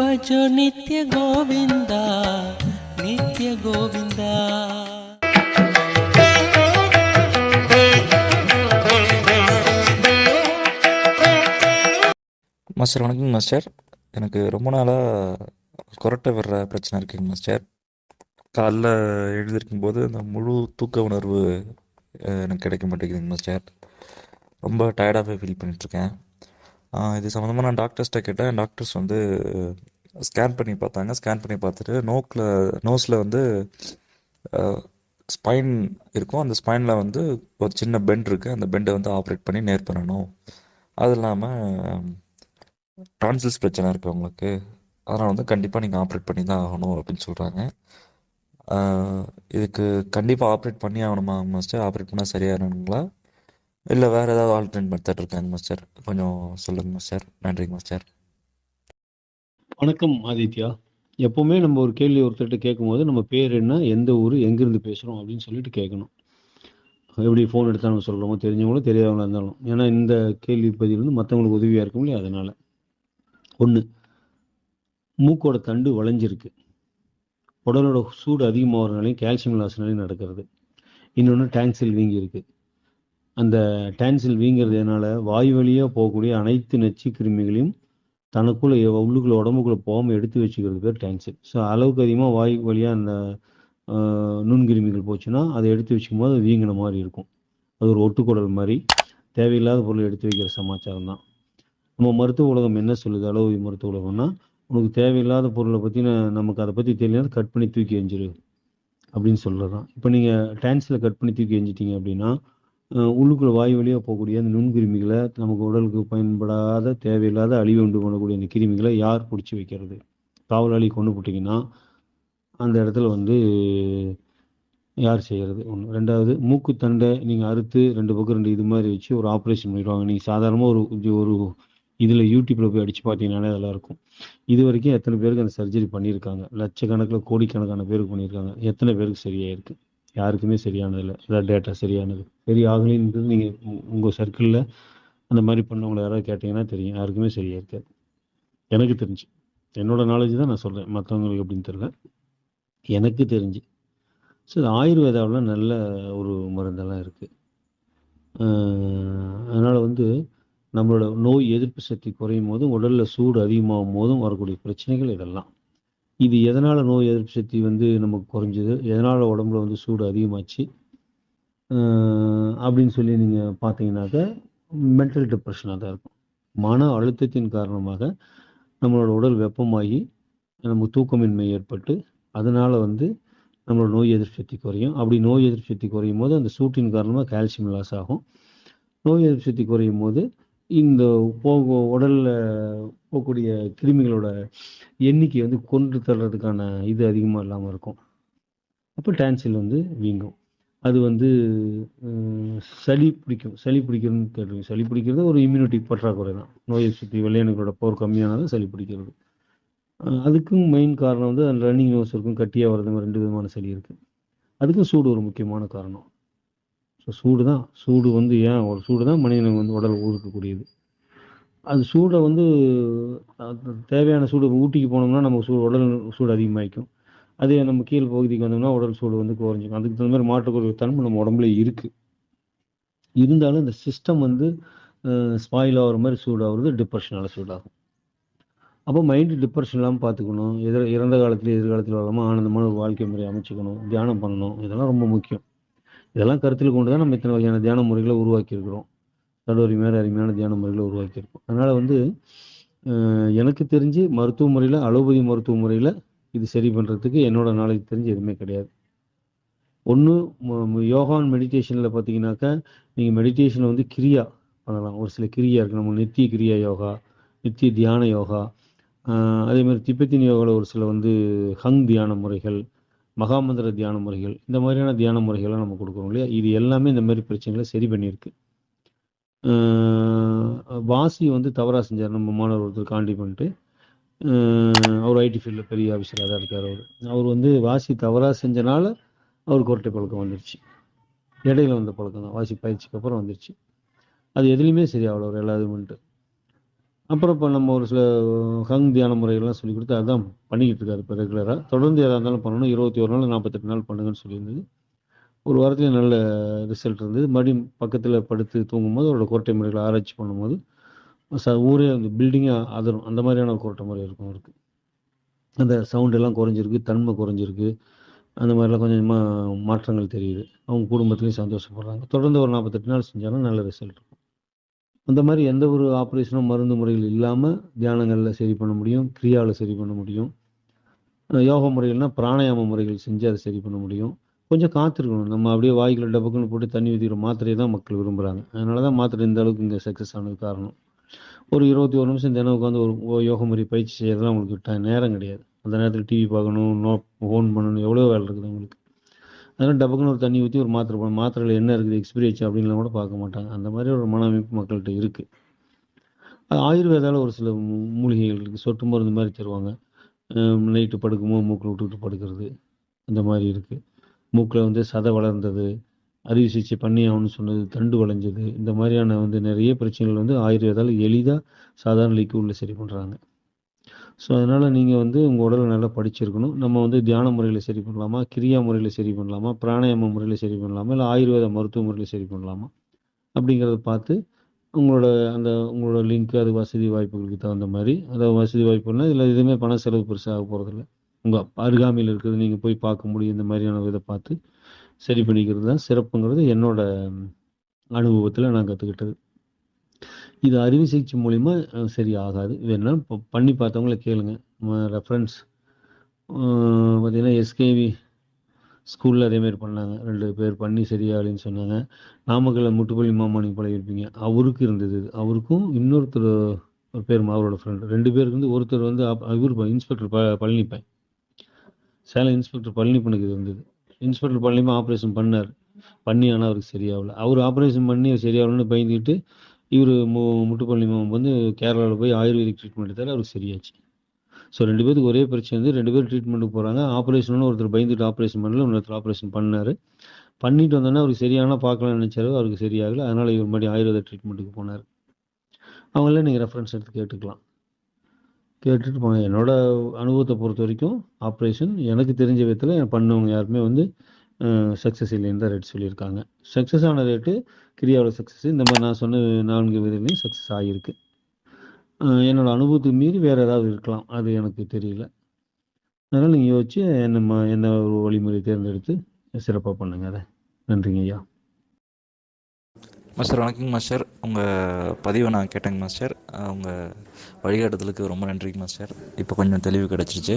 भजो நித்ய கோவிந்தா நித்ய கோவிந்தா மாஸ்டர் வணக்கம் மாஸ்டர் எனக்கு ரொம்ப நாளாக கொரட்டை வர்ற பிரச்சனை இருக்குங்க மாஸ்டர் காலைல எழுந்திருக்கும் போது அந்த முழு தூக்க உணர்வு எனக்கு கிடைக்க மாட்டேங்குதுங்க மாஸ்டர் ரொம்ப டயர்டாகவே ஃபீல் பண்ணிகிட்ருக்கேன் இது சம்மந்தமாக நான் டாக்டர்ஸ்கிட்ட கேட்டேன். டாக்டர்ஸ் வந்து ஸ்கேன் பண்ணி பார்த்தாங்க. ஸ்கேன் பண்ணி பார்த்துட்டு நோக்கில் நோஸில் வந்து ஸ்பைன் இருக்கும். அந்த ஸ்பைனில் வந்து ஒரு சின்ன பெண்ட் இருக்குது அந்த பெண்டை வந்து ஆப்ரேட் பண்ணி நேர் பண்ணணும். அது இல்லாமல் டான்சில்ஸ் பிரச்சனை இருக்குது உங்களுக்கு அதனால் வந்து கண்டிப்பாக நீங்கள் ஆப்ரேட் பண்ணி தான் ஆகணும் அப்படின்னு சொல்கிறாங்க இதுக்கு கண்டிப்பாக ஆப்ரேட் பண்ணி ஆகணுமா மாஸ்டர் ஆப்ரேட் பண்ணால் சரியாகணுங்களா இல்லை வேறு ஏதாவது ஆல்டர்னேட் மெத்தட் இருக்காங்க மாஸ்டர் கொஞ்சம் சொல்லுங்கள் மாஸ்டர் நன்றிங்க மாஸ்டர் வணக்கம் ஆதித்யா. எப்போவுமே நம்ம ஒரு கேள்வி ஒருத்தர்கிட்ட கேட்கும்போது நம்ம பேர் என்ன எந்த ஊர் எங்கிருந்து பேசுகிறோம் அப்படின்னு சொல்லிட்டு கேட்கணும். எப்படி ஃபோன் எடுத்தால் நம்ம சொல்கிறோமோ தெரிஞ்சவங்களும் தெரியாதவங்களா இருந்தாலும். ஏன்னா இந்த கேள்வி பதில் வந்து மற்றவங்களுக்கு உதவியாக இருக்கும் இல்லையா அதனால். ஒன்று மூக்கோட தண்டு வளைஞ்சிருக்கு. உடலோட சூடு அதிகமாகிறனாலையும் கால்சியம் லாஸ்னாலையும் நடக்கிறது. இன்னொன்று டான்சில் வீங்கி இருக்கு அந்த வீங்கிறது என்னால் வாய் வழியாக போகக்கூடிய அனைத்து நச்சு கிருமிகளையும் தனக்குள்ள உள்ளுக்குள்ளே உள்ளுக்குள்ள உடம்புக்குள்ள போகாமல் எடுத்து வச்சுக்கிறது பேர் டான்சில் ஸோ அளவுக்கு அதிகமாக வாய் வழியாக அந்த ஆஹ், நுண்கிருமிகள் போச்சுன்னா அதை எடுத்து வச்சுக்கும் போது அது வீங்கின மாதிரி இருக்கும். அது ஒரு ஒட்டுக்குடல் மாதிரி. தேவையில்லாத பொருளை எடுத்து வைக்கிற சமாச்சாரம் தான். நம்ம மருத்துவ உலகம் என்ன சொல்லுது? அளவு மருத்துவ உலகம்னா உனக்கு தேவையில்லாத பொருளை பற்றி நமக்கு அதை பற்றி தெரியல கட் பண்ணி தூக்கி எஞ்சிரு அப்படின்னு சொல்கிறது தான் இப்போ நீங்கள் டான்ஸில் கட் பண்ணி தூக்கி எஞ்சிட்டீங்க அப்படின்னா உள்ளுக்குள்ள வாயு வழியாக போகக்கூடிய அந்த நுண்கிருமிகளை நமக்கு உடலுக்கு பயன்படாத தேவையில்லாத அழிவு உண்டு பண்ணக்கூடிய அந்த கிருமிகளை யார் பிடிச்சி வைக்கிறது? காவலாளி கொண்டு போட்டிங்கன்னா அந்த இடத்துல வந்து யார் செய்கிறது ஒன்று ரெண்டாவது மூக்கு தண்டை நீங்கள் அறுத்து ரெண்டு பக்கம் ரெண்டு இது மாதிரி வச்சு ஒரு ஆப்ரேஷன் பண்ணிடுவாங்க. நீங்கள் சாதாரணமாக ஒரு ஒரு இதில் யூடியூப்பில் போய் அடித்து பார்த்தீங்கன்னாலே அதெல்லாம் இருக்கும். இது வரைக்கும் எத்தனை பேருக்கு அந்த சர்ஜரி பண்ணியிருக்காங்க? லட்சக்கணக்கில் கோடிக்கணக்கான பேருக்கு பண்ணியிருக்காங்க. எத்தனை பேருக்கு சரியாயிருக்கு? யாருக்குமே சரியானதில்லை. ஏதாவது டேட்டா சரியானது. சரி ஆகலைன்றது நீங்கள் உங்கள் சர்க்கிளில் அந்த மாதிரி பண்ணவங்களை யாராவது கேட்டிங்கன்னா தெரியும். யாருக்குமே சரியாக இருக்காது. எனக்கு தெரிஞ்சு. என்னோட நாலேஜ் தான் நான் சொல்கிறேன் மற்றவங்களுக்கு எப்படின்னு தெரியல. எனக்கு தெரிஞ்சு. ஸோ ஆயுர்வேதாவில் நல்ல ஒரு மருந்தெல்லாம் இருக்குது அதனால் வந்து நம்மளோட நோய் எதிர்ப்பு சக்தி குறையும் போதும் உடலில் சூடு அதிகமாகும் போதும் வரக்கூடிய பிரச்சனைகள் இதெல்லாம். இது எதனால் நோய் எதிர்ப்பு சக்தி வந்து நமக்கு குறைஞ்சது? எதனால் உடம்புல வந்து சூடு அதிகமாச்சு? அப்படின்னு சொல்லி நீங்கள் பார்த்தீங்கன்னாக்க மென்டல் டிப்ரெஷனாக தான் இருக்கும். மன அழுத்தத்தின் காரணமாக நம்மளோட உடல் வெப்பமாகி நமக்கு தூக்கமின்மை ஏற்பட்டு அதனால் வந்து நம்மளோட நோய் எதிர்ப்பு சக்தி குறையும். அப்படி நோய் எதிர்ப்பு சக்தி குறையும் போது அந்த சூட்டின் காரணமாக கால்சியம் லாஸ் ஆகும். நோய் எதிர்ப்பு சக்தி குறையும் போது இந்த போக உடலில் போகக்கூடிய கிருமிகளோட எண்ணிக்கை வந்து கொன்று தள்ளுறதுக்கான இது அதிகமாக இல்லாமல் இருக்கும். அப்போ டான்சில் வந்து வீங்கும். அது வந்து சளி பிடிக்கும். சளி பிடிக்கிறதுன்னு கேட்டுருங்க சளி பிடிக்கிறது ஒரு இம்யூனிட்டி பற்றாக்குறை தான். நோய் சுற்றி சக்தி வெள்ளையணுக்களோட போர் கம்மியானது சளி பிடிக்கிறது. அதுக்கும் மெயின் காரணம் வந்து அந்த ரன்னிங் நோஸ் இருக்கும் கட்டியாக வர்றது ரெண்டு விதமான சளி இருக்குது அதுக்கும் சூடு ஒரு முக்கியமான காரணம். ஸோ சூடு தான். சூடு வந்து ஏன்? ஒரு சூடு தான் மனிதனுக்கு வந்து உடல் ஊறுக்கக்கூடியது. அது சூடை வந்து தேவையான சூடு ஊட்டிக்கு போனோம்னா நமக்கு சூடு உடல் சூடு அதிகமாகிக்கும் அதே நம்ம கீழ் பகுதிக்கு வந்தோம்னா உடல் சூடு வந்து குறைஞ்சிக்கும். அதுக்கு தகுந்த மாதிரி மாற்றக்கூடிய தன்மை நம்ம உடம்புல இருக்குது இருந்தாலும் இந்த சிஸ்டம் வந்து ஸ்பாயில் ஆகிற மாதிரி சூடாகிறது டிப்ரெஷனால் சூடாகும். அப்போ மைண்டு டிப்ரெஷன் இல்லாமல் பார்த்துக்கணும். எதிர இறந்த காலத்தில் எதிர்காலத்தில் வராமல் ஆனந்தமான ஒரு வாழ்க்கை முறை அமைச்சுக்கணும். தியானம் பண்ணணும். இதெல்லாம் ரொம்ப முக்கியம். இதெல்லாம் கருத்தில் கொண்டு தான் நம்ம இத்தனை வகையான தியான முறைகளை உருவாக்கியிருக்கிறோம். தடவரி மேலே அருமையான தியான முறைகளை உருவாக்கியிருக்கோம். அதனால் வந்து எனக்கு தெரிஞ்சு மருத்துவ முறையில் அலோபதி மருத்துவ முறையில் இது சரி பண்ணுறதுக்கு என்னோட நாலேஜ் தெரிஞ்சு எதுவுமே கிடையாது. ஒன்று யோகா மெடிடேஷனில் பார்த்தீங்கன்னாக்கா நீங்கள் மெடிடேஷனை வந்து கிரியா பண்ணலாம். ஒரு சில கிரியா இருக்குது நம்ம நித்திய கிரியா யோகா நித்திய தியான யோகா அதே மாதிரி திபெத்தின் யோகாவில் ஒரு சில வந்து ஹங் தியான முறைகள் மகாமந்திர தியான முறைகள் இந்த மாதிரியான தியான முறைகள்லாம் நம்ம கொடுக்குறோம் இல்லையா? இது எல்லாமே இந்த மாதிரி பிரச்சனைகளை சரி பண்ணியிருக்கு. வாசி வந்து தவறாக செஞ்சார். நம்ம மாணவர் ஒருத்தர் காண்டி பண்ணிட்டு அவர் ஐடி ஃபீல்டில் பெரிய ஆஃபீஸராக தான் இருக்கார் அவர். அவர் வந்து வாசி தவறாக செஞ்சனால அவர் கோர்ட்டை பழக்கம் வந்துருச்சு. இடையில வந்த பழக்கம் தான். வாசி பயிற்சிக்கு அப்புறம் வந்துருச்சு. அது எதுலேயுமே சரி அவ்வளோ ஒரு எல்லா இதுமெண்ட்டு அப்புறம் இப்போ நம்ம ஒரு சில ஹங் தியான முறைகள்லாம் சொல்லி கொடுத்து அதான் பண்ணிக்கிட்டு இருக்காரு இப்போ ரெகுலராக தொடர்ந்து எதாக இருந்தாலும் பண்ணணும். இருபத்தி ஒரு நாள் நாற்பத்தெட்டு நாள் பண்ணுங்கன்னு சொல்லியிருந்தது. ஒரு வாரத்துலேயும் நல்ல ரிசல்ட் இருந்தது. மறுபடியும் பக்கத்தில் படுத்து தூங்கும்போது அவரோட கோட்டை முறைகளை ஆராய்ச்சி பண்ணும்போது ச ஊரே அந்த பில்டிங்காக அதரும். அந்த மாதிரியான கோட்டை முறை இருக்கும் அவருக்கு. அந்த சவுண்ட் எல்லாம் குறைஞ்சிருக்கு தன்மை குறைஞ்சிருக்கு. அந்த மாதிரிலாம் கொஞ்சம் கொஞ்சமாக மாற்றங்கள் தெரியுது. அவங்க குடும்பத்துலேயும் சந்தோஷப்படுறாங்க. தொடர்ந்து ஒரு நாற்பத்தெட்டு நாள் செஞ்சாலும் நல்ல ரிசல்ட் இருக்கும். அந்த மாதிரி எந்த ஒரு ஆப்ரேஷனும் மருந்து முறைகள் இல்லாமல் தியானங்களில் சரி பண்ண முடியும் கிரியாவில் சரி பண்ண முடியும். யோக முறைகள்னால் பிராணாயாம முறைகள் செஞ்சு அதை சரி பண்ண முடியும். கொஞ்சம் காத்திருக்கணும். நம்ம அப்படியே வாய்க்குள்ள டபக்குன்னு போட்டு தண்ணி ஊற்றிக்கிற மாத்திரையை தான் மக்கள் விரும்புகிறாங்க அதனால தான் மாத்திரை இந்த அளவுக்கு இங்கே சக்ஸஸ் ஆனது காரணம். ஒரு இருபத்தி ஒரு நிமிஷம் தினம் உட்காந்து ஒரு ஓ- யோக முறை பயிற்சி செய்யறதுலாம் உங்களுக்கு ட- நேரம் கிடையாது. அந்த நேரத்தில் டிவி பார்க்கணும் நோ ஃபோன் பண்ணணும். எவ்வளோ வேலை இருக்குது உங்களுக்கு அதனால் டபக்குன்னு ஒரு தண்ணி ஊற்றி ஒரு மாத்திரை போடணும். மாத்திரையில் என்ன இருக்குது? எக்ஸ்பிரி ஆச்சு அப்படின்லாம் கூட பார்க்க மாட்டாங்க. அந்த மாதிரி ஒரு மன அமைப்பு மக்கள்கிட்ட இருக்குது ஆயுர்வேதாவில் ஒரு சில மூலிகைகள் இருக்குது சொட்டு மருந்து மாதிரி தருவாங்க. நைட்டு படுக்கும்போது மூக்கில் விட்டுக்கிட்டு படுக்கிறது அந்த மாதிரி இருக்குது மூக்கில் வந்து சதை வளர்ந்தது அறுவை சிகிச்சை பண்ணி ஆகணும்னு சொன்னது தண்டு வளைஞ்சது இந்த மாதிரியான வந்து நிறைய பிரச்சனைகள் வந்து ஆயுர்வேதாவில் எளிதாக சாதாரண லிக்யூடில் சரி பண்ணுறாங்க ஸோ அதனால் நீங்கள் வந்து உங்கள் உடலை நல்லா படிச்சிருக்கணும். நம்ம வந்து தியான முறையில் சரி பண்ணலாமா? கிரியா முறையில் சரி பண்ணலாமா? பிராணாயாம முறையில் சரி பண்ணலாமா? இல்லை ஆயுர்வேத மருத்துவ முறையில் சரி பண்ணலாமா? அப்படிங்கிறத பார்த்து உங்களோட அந்த உங்களோட லிங்க் அது வசதி வாய்ப்புகளுக்கு தகுந்த மாதிரி அதாவது வசதி வாய்ப்புனா இதில் எதுவுமே பண செலவு பெருசாக போகிறதில்ல உங்கள் அருகாமையில் இருக்கிறது நீங்கள் போய் பார்க்க முடியும். இந்த மாதிரியான இதை பார்த்து சரி பண்ணிக்கிறது தான் சிறப்புங்கிறது என்னோட அனுபவத்தில் நான் கற்றுக்கிட்டது இது அறுவை சிகிச்சை மூலிமா சரியாகாது சரி ஆகாது. இப்போ பண்ணி பார்த்தவங்கள கேளுங்க. ரெஃபரன்ஸ் பார்த்தீங்கன்னா எஸ்கேவி ஸ்கூலில் அதேமாரி பண்ணாங்க. ரெண்டு பேர் பண்ணி சரியாகலன்னு சொன்னாங்க. நாமக்கல்ல முட்டுப்பள்ளி மாமா நீங்கள் பழகிருப்பீங்க அவருக்கு இருந்தது அவருக்கும் இன்னொருத்தர் ஒரு பேர் அவரோட ஃப்ரெண்டு ரெண்டு பேருக்கு வந்து ஒருத்தர் வந்து இவர் ப- இன்ஸ்பெக்டர் ப பழனிப்பேன். சேலம் இன்ஸ்பெக்டர் பழனிப்பனுக்கு இது இருந்தது இன்ஸ்பெக்டர் பழனிப்பன் ஆப்ரேஷன் பண்ணார். பண்ணி ஆனால் அவருக்கு சரியாகல. அவர் ஆப்ரேஷன் பண்ணி சரியாகலன்னு பயந்துக்கிட்டு இவர் மு முட்டுப்பள்ளி மாமன் வந்து கேரளாவில் போய் ஆயுர்வேதிக் ட்ரீட்மெண்ட் எடுத்தார் அவருக்கு சரியாச்சு. ஸோ ரெண்டு பேருக்கு ஒரே பிரச்சனை வந்து ரெண்டு பேரும் ட்ரீட்மெண்ட்டுக்கு போகிறாங்க ஆப்ரேஷன் ஒருத்தர் பயந்துட்டு ஆப்ரேஷன் பண்ணல இன்னொருத்தர் ஆப்ரேஷன் பண்ணார். பண்ணிட்டு வந்தோன்னா அவருக்கு சரியான பார்க்கலாம்னு நினச்சாரு அவருக்கு சரியாகல. அதனால் இவர் மறுபடியும் ஆயுர்வேத ட்ரீட்மெண்ட்டுக்கு போனார். அவங்கள நீங்கள் ரெஃபரன்ஸ் எடுத்து கேட்டுக்கலாம். கேட்டுட்டு போங்க. என்னோட அனுபவத்தை பொறுத்த வரைக்கும் ஆப்ரேஷன் எனக்கு தெரிஞ்ச விதத்தில் பண்ணவங்க யாருமே வந்து சக்ஸஸ் இல்லைன்னு தான் ரேட் சொல்லியிருக்காங்க. சக்ஸஸ் ஆன ரேட்டு கிரியாவோட சக்ஸஸ் இந்த மாதிரி நான் சொன்ன நான்கு விதத்துலையும் சக்ஸஸ் ஆகியிருக்கு. என்னோடய என்னோட அனுபவத்துக்கு மீறி வேறு ஏதாவது இருக்கலாம் அது எனக்கு தெரியல. அதனால் நீங்கள் யோசிச்சு என்ன என்ன ஒரு வழிமுறை தேர்ந்தெடுத்து சிறப்பாக பண்ணுங்க அதை. நன்றிங்க ஐயா. மாஸ்டர் வணக்கங்க மாஸ்டர் உங்கள் பதிவை நான் கேட்டேங்க மாஸ்டர் உங்கள் வழிகாட்டுதலுக்கு ரொம்ப நன்றிங்க மாஸ்டர் இப்போ கொஞ்சம் தெளிவு கிடச்சிருச்சு.